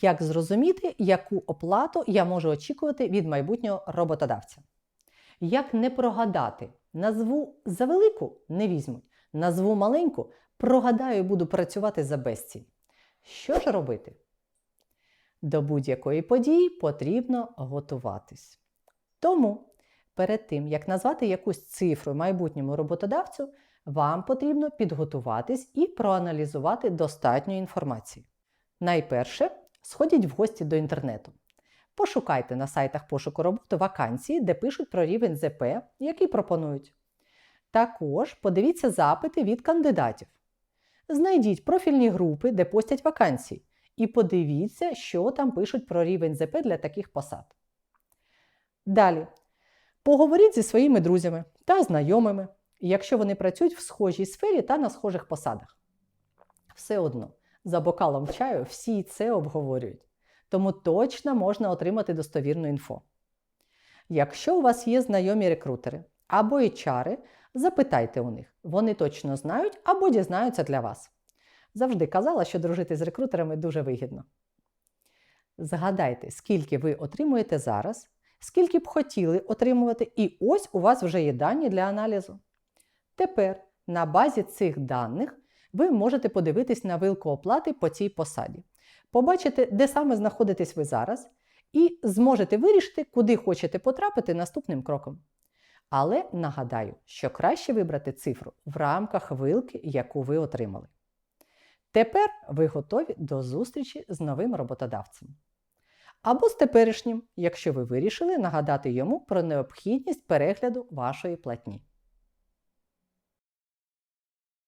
Як зрозуміти, яку оплату я можу очікувати від майбутнього роботодавця? Як не прогадати? Назву завелику не візьмуть, назву маленьку прогадаю буду працювати за безцінь. Що ж робити? До будь-якої події потрібно готуватись. Тому перед тим, як назвати якусь цифру майбутньому роботодавцю, вам потрібно підготуватись і проаналізувати достатньо інформації. Найперше, сходіть в гості до інтернету. Пошукайте на сайтах пошуку роботи вакансії, де пишуть про рівень ЗП, який пропонують. Також подивіться запити від кандидатів. Знайдіть профільні групи, де постять вакансії, і подивіться, що там пишуть про рівень ЗП для таких посад. Далі. Поговоріть зі своїми друзями та знайомими, якщо вони працюють в схожій сфері та на схожих посадах. Все одно, за бокалом чаю всі це обговорюють, тому точно можна отримати достовірну інфо. Якщо у вас є знайомі рекрутери або HR, запитайте у них, вони точно знають або дізнаються для вас. Завжди казала, що дружити з рекрутерами дуже вигідно. Згадайте, скільки ви отримуєте зараз, скільки б хотіли отримувати, і ось у вас вже є дані для аналізу. Тепер на базі цих даних ви можете подивитись на вилку оплати по цій посаді, побачити, де саме знаходитесь ви зараз, і зможете вирішити, куди хочете потрапити наступним кроком. Але нагадаю, що краще вибрати цифру в рамках вилки, яку ви отримали. Тепер ви готові до зустрічі з новим роботодавцем. Або з теперішнім, якщо ви вирішили нагадати йому про необхідність перегляду вашої платні.